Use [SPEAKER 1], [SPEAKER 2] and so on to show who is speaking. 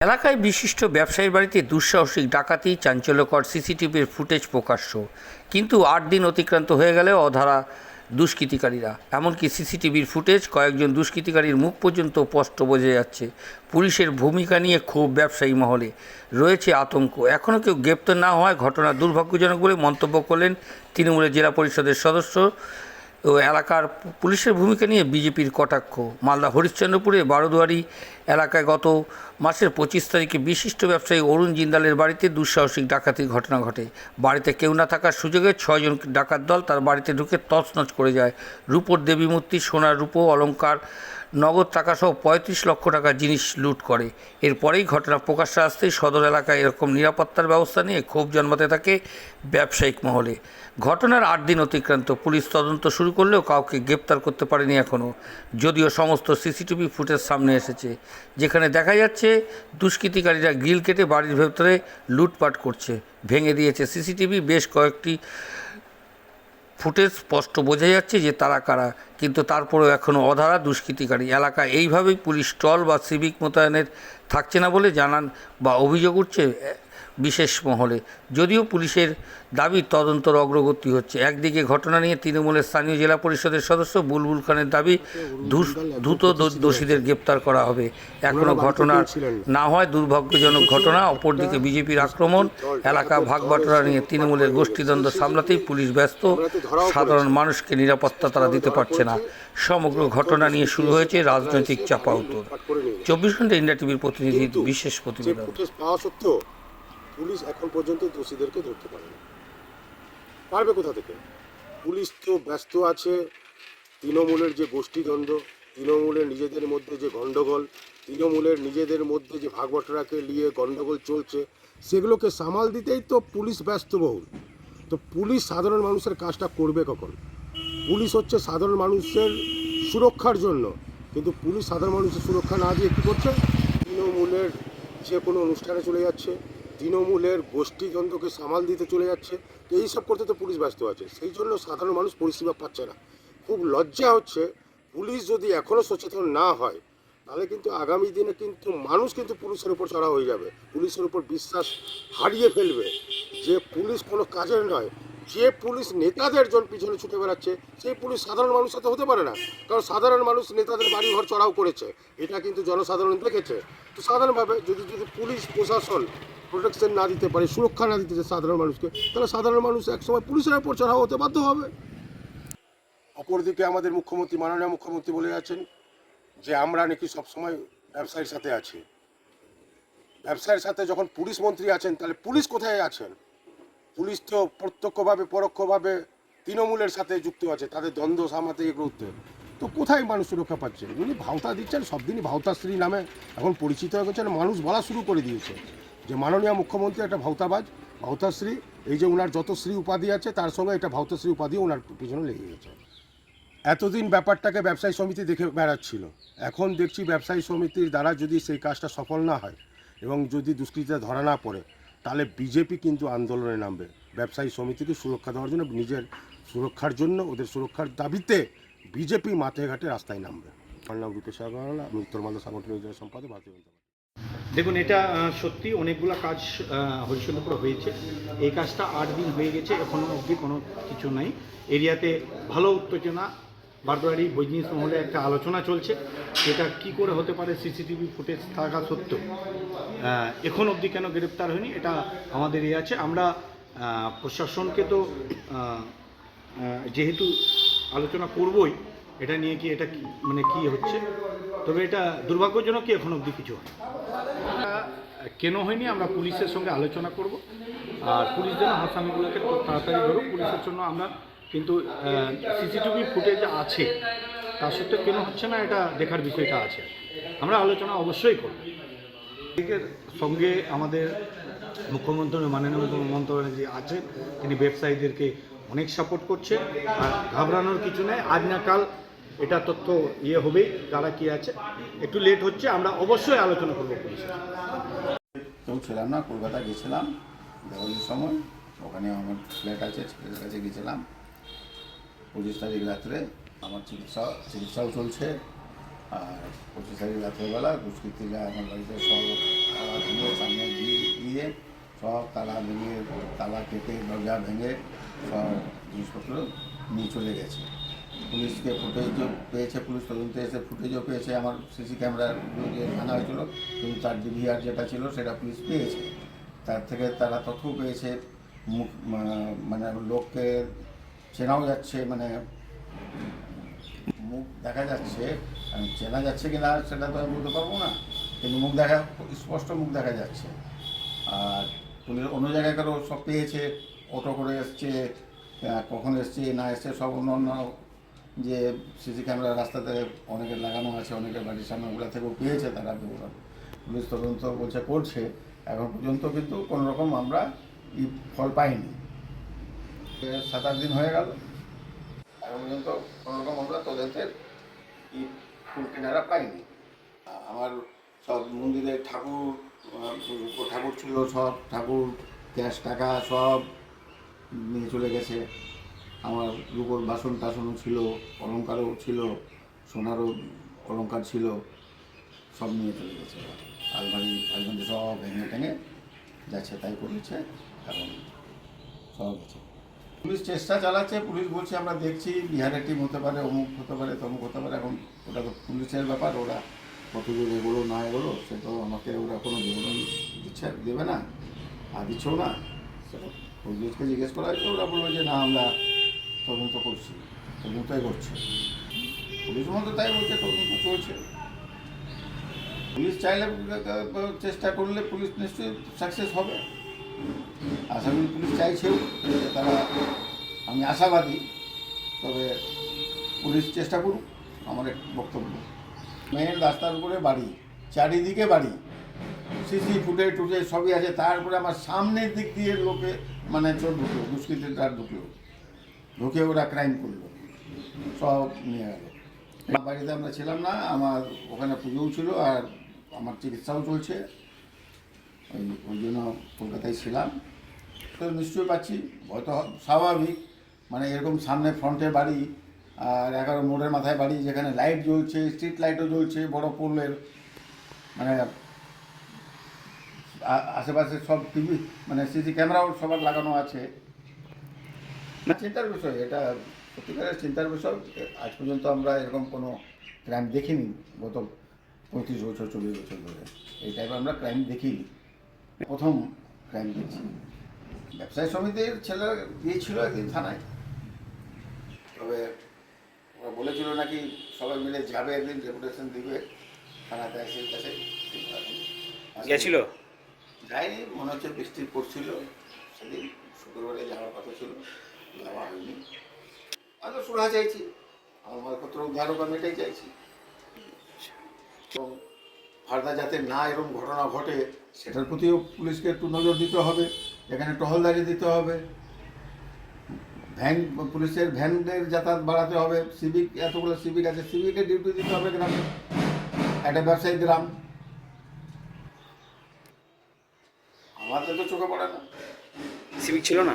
[SPEAKER 1] এলাকায় বিশিষ্ট ব্যবসায়ীর বাড়িতে দুঃসাহসিক ডাকাতি, চাঞ্চল্যকর সিসিটিভির ফুটেজ প্রকাশ্য। কিন্তু আট দিন অতিক্রান্ত হয়ে গেলে অধারা দুষ্কৃতিকারীরা। এমনকি সিসিটিভির ফুটেজ কয়েকজন দুষ্কৃতিকারীর মুখ পর্যন্ত স্পষ্ট বোঝা যাচ্ছে। পুলিশের ভূমিকা নিয়ে ক্ষোভ ব্যবসায়ী মহলে। রয়েছে আতঙ্ক। এখনও কেউ গ্রেপ্তার না হওয়ায় ঘটনা দুর্ভাগ্যজনক বলে মন্তব্য করলেন তৃণমূলের জেলা পরিষদের সদস্য ও এলাকার পুলিশের ভূমিকা নিয়ে বিজেপির কটাক্ষ। মালদা হরিশ্চন্দ্রপুরে বারোদুয়ারি এলাকায় গত মাসের পঁচিশ তারিখে বিশিষ্ট ব্যবসায়ী অরুণ জিন্দালের বাড়িতে দুঃসাহসিক ডাকাতির ঘটনা ঘটে। বাড়িতে কেউ না থাকার সুযোগে ছয়জন ডাকাত দল তার বাড়িতে ঢুকে তছনছ করে যায়। রূপোর দেবী মূর্তি সোনার রূপো, অলংকার নগদ টাকাসহ পঁয়ত্রিশ লক্ষ টাকা জিনিস লুট করে। এরপরেই ঘটনা প্রকাশ্যে আসতেই সদর এলাকায় এরকম নিরাপত্তার ব্যবস্থা নিয়ে ক্ষোভ জন্মাতে থাকে ব্যবসায়িক মহলে। ঘটনার আট দিন অতিক্রান্ত। পুলিশ তদন্ত শুরু করলেও কাউকে গ্রেপ্তার করতে পারেনি এখনও যদিও সমস্ত সিসিটিভি ফুটেজ সামনে এসেছে, যেখানে দেখা যাচ্ছে দুষ্কৃতিকারীরা গ্রিল কেটে বাড়ির ভেতরে লুটপাট করছে। ভেঙে দিয়েছে সিসিটিভি বেশ কয়েকটি ফুটেজ স্পষ্ট বোঝা যাচ্ছে যে তারা কারা। কিন্তু তারপরেও এখনও অধারা দুষ্কৃতিকারী। এলাকা এইভাবেই পুলিশ স্টল বা সিভিক মোতায়েনের থাকছে না বলে জানান বা অভিযোগ উঠছে বিশেষ মহলে। যদিও পুলিশের দাবি তদন্তর অগ্রগতি হচ্ছে। একদিকে ঘটনা নিয়ে তৃণমূলের স্থানীয় জেলা পরিষদের সদস্য বুলবুল খানের দাবি দ্রুত দোষীদের গ্রেপ্তার করা হবে। এখনও ঘটনা না। হয় দুর্ভাগ্যজনক ঘটনা অপরদিকে বিজেপির আক্রমণ এলাকা ভাগবাটোরা নিয়ে তৃণমূলের গোষ্ঠীদ্বন্দ্ব সামলাতেই পুলিশ ব্যস্ত। সাধারণ মানুষকে নিরাপত্তা তারা দিতে পারছে না। সমগ্র ঘটনা নিয়ে শুরু হয়েছে রাজনৈতিক চাপাউত্তর চব্বিশ ঘণ্টা ইন্ডিয়া টিভির প্রতিনিধি বিশেষ প্রতিবেদন।
[SPEAKER 2] পুলিশ এখন পর্যন্ত দোষীদেরকে ধরতে পারেনি। পারবে কোথা থেকে? পুলিশ তো ব্যস্ত আছে। তৃণমূলের যে গোষ্ঠীদ্বন্দ্ব, তৃণমূলের নিজেদের মধ্যে যে গণ্ডগোল, তৃণমূলের নিজেদের মধ্যে যে ভাগবটরাকে নিয়ে গণ্ডগোল চলছে, সেগুলোকে সামাল দিতেই তো পুলিশ ব্যস্তবহুল তো পুলিশ সাধারণ মানুষের কাজটা করবে কখন? পুলিশ হচ্ছে সাধারণ মানুষের সুরক্ষার জন্য। কিন্তু পুলিশ সাধারণ মানুষের সুরক্ষা না দিয়ে কী করছে? তৃণমূলের যে কোনো অনুষ্ঠানে চলে যাচ্ছে। তৃণমূলের গোষ্ঠীদ্বন্দ্বকে সামাল দিতে চলে যাচ্ছে, তো এইসব করতে তো পুলিশ ব্যস্ত আছে। সেই জন্য সাধারণ মানুষ পরিষেবা পাচ্ছে না। খুব লজ্জা হচ্ছে, পুলিশ যদি এখনও সচেতন না হয়, তাহলে কিন্তু আগামী দিনে কিন্তু মানুষ কিন্তু পুলিশের উপর চড়া হয়ে যাবে। পুলিশের উপর বিশ্বাস হারিয়ে ফেলবে। যে পুলিশ কোনো কাজের নয়, যে পুলিশ নেতাদের জন পিছনে ছুটে বেড়াচ্ছে, সেই পুলিশ সাধারণ মানুষ সাথে হতে পারে না। কারণ সাধারণ মানুষ নেতাদের বাড়ি ঘর চড়াও করেছে। এটা কিন্তু জনসাধারণ দেখেছে। তো সাধারণভাবে যদি যদি পুলিশ প্রশাসন প্রোটেকশন না দিতে পারে, সুরক্ষা না দিতে সাধারণ মানুষকে, তাহলে সাধারণ মানুষ একসময় পুলিশের উপর চড়াও হতে বাধ্য হবে। অপরদিকে আমাদের মুখ্যমন্ত্রী, মাননীয় মুখ্যমন্ত্রী বলে যাচ্ছেন যে আমরা নাকি সবসময় ব্যবসায়ীর সাথে আছি। ব্যবসায়ীর সাথে যখন পুলিশ মন্ত্রী আছেন, তাহলে পুলিশ কোথায় আছেন? পুলিশ তো প্রত্যক্ষভাবে, পরোক্ষভাবে তৃণমূলের সাথে যুক্ত আছে, তাদের দ্বন্দ্ব সামাতে এগুলোতে তো কোথায় মানুষ সুরক্ষা পাচ্ছে? উনি ভাওতা দিচ্ছেন সব দিনই ভাওতাশ্রী নামে এখন পরিচিত হয়ে গেছেন, মানুষ বলা শুরু করে দিয়েছে। যে মাননীয় মুখ্যমন্ত্রী একটা ভাওতাবাজ, ভাওতাশ্রী, এই যে ওনার যত শ্রী উপাধি আছে, তার সঙ্গে এটা ভাওতাশ্রী উপাধি ওনার পিছনে লেগে গেছে। এতদিন ব্যাপারটাকে ব্যবসায়ী সমিতি দেখে বেড়াচ্ছিল। এখন দেখছি ব্যবসায়ী সমিতির দ্বারা যদি সেই কাজটা সফল না হয় এবং যদি দুষ্কৃতীরা ধরা না পড়ে, তাহলে বিজেপি কিন্তু আন্দোলনে নামবে। ব্যবসায়ী সমিতিকে সুরক্ষা দেওয়ার জন্য, নিজের সুরক্ষার জন্য, ওদের সুরক্ষার দাবিতে বিজেপি মাঠে ঘাটে রাস্তায় নামবে। আমার নাম রূপেশ আমি উত্তর মালদা সাংগঠনিক সম্পাদক, ভারতীয় জনতা।
[SPEAKER 3] দেখুন, এটা সত্যি অনেকগুলো কাজ হরিশ্চন্দ্রপুরে হয়েছে। এই কাজটা আট দিন হয়ে গেছে এখনও অবধি কোনো কিছু নাই। এরিয়াতে ভালো উত্তেজনা, বারবারই বিজনেস মহলে একটা আলোচনা চলছে এটা কি করে হতে পারে সিসিটিভি ফুটেজ থাকা সত্ত্বেও। এখন অবধি কেন গ্রেপ্তার হয়নি, এটা আমাদের ইয়ে আছে। আমরা প্রশাসনকে তো যেহেতু আলোচনা করবই, এটা নিয়ে কি, এটা মানে কি হচ্ছে? তবে এটা দুর্ভাগ্যজনক কি এখন অবধি কিছু হয়? কেন হয়নি, আমরা পুলিশের সঙ্গে আলোচনা করব। আর পুলিশ যেন আসামিগুলোকে খুব তাড়াতাড়ি ধরুক, পুলিশের জন্য আমরা কিন্তু সিসিটিভি ফুটেজ আছে, তা সত্ত্বেও কেন হচ্ছে না, এটা দেখার বিষয়টা আছে। আমরা আলোচনা অবশ্যই করব। সঙ্গে আমাদের মুখ্যমন্ত্রী মাননীয় মুখ্যমন্ত্রী যে আছেন তিনি ব্যবসায়ীদেরকে অনেক সাপোর্ট করছে আর ঘাবড়ানোর কিছু নেই। আজ না কাল এটা তথ্য ইয়ে হবেই, কারা কি আছে। একটু লেট হচ্ছে, আমরা অবশ্যই আলোচনা করব
[SPEAKER 4] কেউ ছিলাম না, কলকাতা গেছিলাম, দেওয়ালির সময়। ওখানে আমার ফ্ল্যাট আছে, ছেলেদের কাছে গেছিলাম। পঁচিশ তারিখ রাত্রে আমার চিকিৎসা, চিকিৎসাও চলছে। আর পঁচিশ তারিখ রাত্রেবেলা দুষ্কৃতীরা আমার বাড়িতে সব আওয়াজ সব তালা ভেঙে, তালা কেটে, দরজা ভেঙে সব জিনিসপত্র নিয়ে চলে গেছে। পুলিশকে ফুটেজও পেয়েছে, পুলিশ তদন্তে এসে ফুটেজও পেয়েছে। আমার সিসি ক্যামেরার যে আনা হয়েছিল কিন্তু তার ডিভিআর যেটা ছিল, সেটা পুলিশ পেয়েছে। তার থেকে তারা তথ্য পেয়েছে, মুখ মানে লোককে চেনাও যাচ্ছে মানে মুখ দেখা যাচ্ছে। চেনা যাচ্ছে কিনা সেটা তো আমি বলতে পারব না, কিন্তু মুখ দেখা, স্পষ্ট মুখ দেখা যাচ্ছে। আর পুলিশ অন্য জায়গায় কারও সব পেয়েছে, অটো করে এসছে কখন এসছে, না এসছে, সব অন্য অন্য যে সিসি ক্যামেরা রাস্তাতে অনেকের লাগানো আছে অনেকের বাড়ির সামনে ওগুলো থেকেও পেয়েছে তারা ওরা পুলিশ তদন্ত বলছে করছে। এখন পর্যন্ত কিন্তু কোনো রকম আমরা ই ফল পাইনি। সাত আট দিন হয়ে গেল। এখন পর্যন্ত কোনো রকম আমরা তদন্তের ই ফুল কিনারা পাইনি। আমার সব মন্দিরে ঠাকুর ঠাকুর ছিল সব, ঠাকুর, ক্যাশ টাকা সব নিয়ে চলে গেছে। আমার রূপোর বাসন টাসনও ছিল, অলঙ্কারও ছিল, সোনারও অলঙ্কার ছিল, সব নিয়ে চলে গেছে। আলমারি আলমারি সব ভেঙে টেঙে যাচ্ছে তাই করেছে এখন সব গেছে পুলিশ চেষ্টা চালাচ্ছে, পুলিশ বলছে আমরা দেখছি, বিহারের টিম হতে পারে, অমুক হতে পারে, তমুক হতে পারে, এখন ওটা তো পুলিশের ব্যাপার, ওরা কতদূর এগোলো, না এগোলো, সে তো আমাকে ওরা কোনো বিবরণ দিচ্ছে, দেবে না, আর দিচ্ছেও না। সেটা পুলিশকে জিজ্ঞেস করা হয়েছে ওরা বলল যে না, আমরা তদন্ত করছি, তদন্তই করছে। পুলিশ মতো তাই বলছে, তদন্ত চলছে। পুলিশ চাইলে চেষ্টা করলে পুলিশ নিশ্চয়ই সাকসেস হবে। করি পুলিশ চাইছেও, তারা, আমি আশাবাদী, তবে পুলিশ চেষ্টা করুক, আমার এক বক্তব্য। মেন রাস্তার উপরে বাড়ি, চারিদিকে বাড়ি। সিসি ফুটে টুটে সবই আছে, তারপরে আমার সামনের দিক দিয়ে লোকে মানে চোর ঢুকলো দুষ্কৃতিটার ঢুকলো। ঢুকে ওরা ক্রাইম করল। সব নিয়ে গেল। বাড়িতে আমরা ছিলাম না, আমার ওখানে পুজোও ছিল আর আমার চিকিৎসাও চলছে। ওই ওই জন্য কলকাতায় ছিলাম। তো নিশ্চয়ই পাচ্ছি হয়তো স্বাভাবিক। মানে এরকম সামনে ফ্রন্টে বাড়ি আর এগারো মোড়ের মাথায় বাড়ি যেখানে লাইট জ্বলছে স্ট্রিট লাইটও জ্বলছে, বড় পোলের মানে আশেপাশে সব টিভি মানে সিসি ক্যামেরাও সবার লাগানো আছে। না চিন্তার বিষয় এটা সত্যিকারের চিন্তার বিষয়। আজ পর্যন্ত আমরা এরকম কোনো ক্রাইম দেখিনি গত পঁয়ত্রিশ বছর চল্লিশ বছর ধরে। এই টাইপের আমরা ক্রাইম দেখিনি। প্রথম ক্রাইম দেখছি। ব্যবসায়ী সমিতির ছেলেরা গিয়েছিল একদিন থানায়। তবে ওরা বলেছিল নাকি সবাই মিলে যাবে একদিন রেপুটেশন দিবে। থানাতে এসে কাছে
[SPEAKER 5] গেছিল?
[SPEAKER 4] যায়নি মনে হচ্ছে বৃষ্টি পড়ছিল। সেদিন শুক্রবারে যাওয়ার কথা ছিল। যাওয়া হয়নি আমি সুরাহা চাইছি। আমার মালপত্র উদ্ধার হোক আমি এটাই চাইছি। এবং ফার্দার যাতে না এরকম ঘটনা ঘটে, সেটার প্রতিও পুলিশকে একটু নজর দিতে হবে, এখানে টহলদারি দিতে হবে। ভ্যান, পুলিশের ভ্যানের যাতায়াত বাড়াতে হবে সিভিক এতগুলো সিভিক আছে সিভিকের ডিউটি দিতে হবে গ্রামে একটা ব্যবসায়ী গ্রাম আমাদের তো চোখে পড়ে না।
[SPEAKER 5] সিভিক ছিল না?